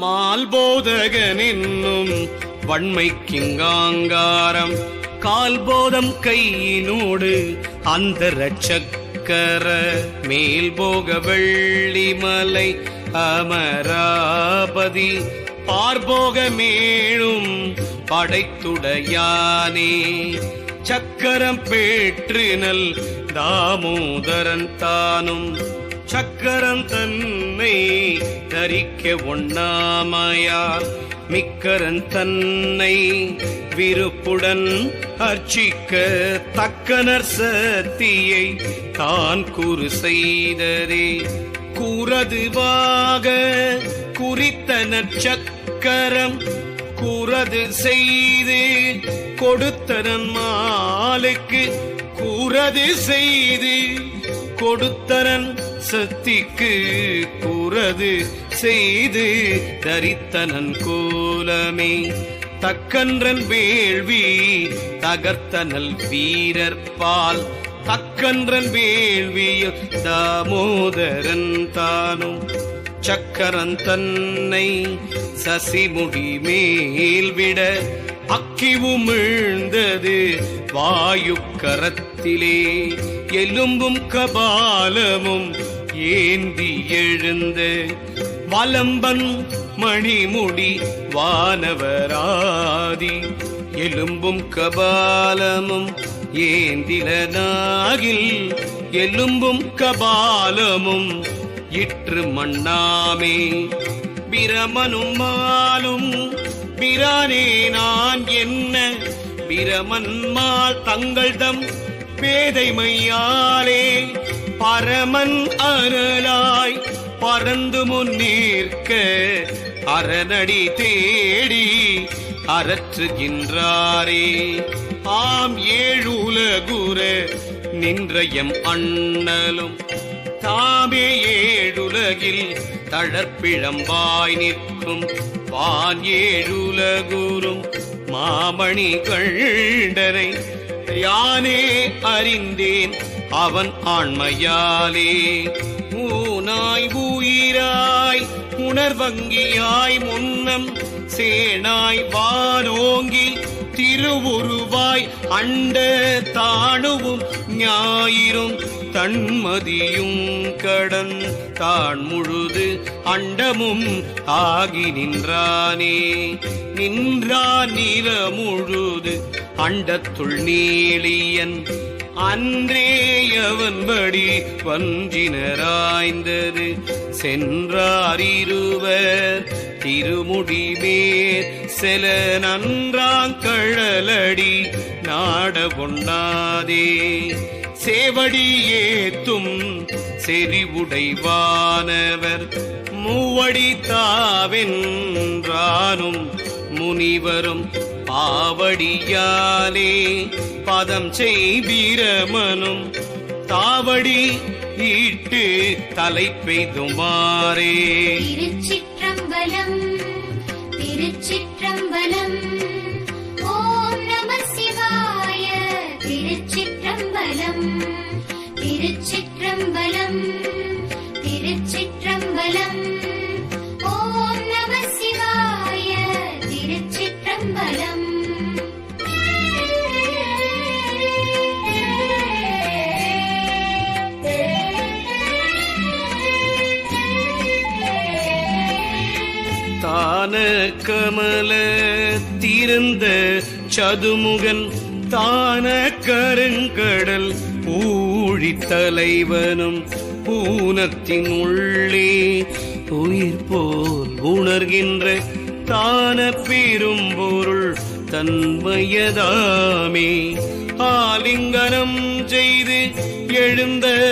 மால்போதகன் என்னும் வன்மைக்கிங்காங்காரம் கால்போதம் கையினோடு அந்த ரச்சக்கர மேல் போக வெள்ளிமலை அமராபதி. பார்போக மேழும் படைத்துடையானே. சக்கரம் பேற்றினல் தாமோதரன் தானும் சக்கரம் தன்னை தரிக்க ஒண்ணாமையால் மிக்கரன் தன்னை விருப்புடன் அர்ச்சிக்க தக்கனர் சத்தியை தான் கூறு செய்ததே. கூறதுவாக குறித்தனர் சக்கரம் கூறது செய்து. கொடுத்தனன் மாலுக்கு கூறது செய்து. கொடுத்தனன் சக்திக்கு கூறது செய்து தரித்தனன் கோலமே. தக்கன்றன் வேள்வி தகர்த்தனல் வீரர் பால். தக்கன்றன் வேள்வியில் தாமோதரன் தானும். சக்கரன் தன்னை சசிமுடி மேல்விட அக்கி உமிழ்ந்தது வாயு கரத்திலே எலும்பும் கபாலமும் ஏந்தி எழுந்த வலம்பன் மணிமுடி வானவராதி. எலும்பும் கபாலமும் ஏந்திலனாகில் எலும்பும் கபாலமும் இற்று மண்ணாமே. பிரமனும் மாலும் பிரானே நான் என்ன? பிரமன்மால் தங்கள்தம் பேதைமையாலே பரமன் அருளாய் பறந்து முன்னேற்க அரணடி தேடி அரற்றுகின்றாரே ஆம் ஏழுலகுர நின்றயம் அண்ணலும். தாமே ஏழுலகில் தளர்ப்பிழம்பாய் நிற்கும். வான் ஏழுலகுரும் மாமணி கண்டனை. யானே அறிந்தேன் அவன் ஆண்மையாலே ஊனாய் ஊயிராய் உணர்வங்கியாய் முன்னம் சேனாய் வானோங்கி திருவுருவாய் அண்ட தாணுவும் ஞாயிறும் தன்மதியும் கடன் தான் முழுது அண்டமும் ஆகி நின்றானே. நின்றான் நில முழுது அண்டத்துள் நீளியன் அன்றேயவன்படி வஞ்சினராய்ந்தது. சென்றார் இருவர் திருமுடி செல நன்றாங்கழலடி நாட கொண்டாதே சேவடி ஏத்தும் செறிவுடைவானவர் மூவடி தாவென்றானும் முனிவரும் பாவடியாலே பதம் செய்வீரமனும் தாவடி ஈட்டு தலை பெய்துமாறே. திருச்சிற்றம்பலம் திருச்சிற்றம்பலம். தான கமல திறந்த சதுமுகன் தான கருங்கடல் பூழி தலைவனும் பூனத்தின் உள்ளே உயிர் போல் உணர்கின்ற தான பெரும்பொருள் தன்மையதாமே. ஆலிங்கனம் செய்து எழுந்த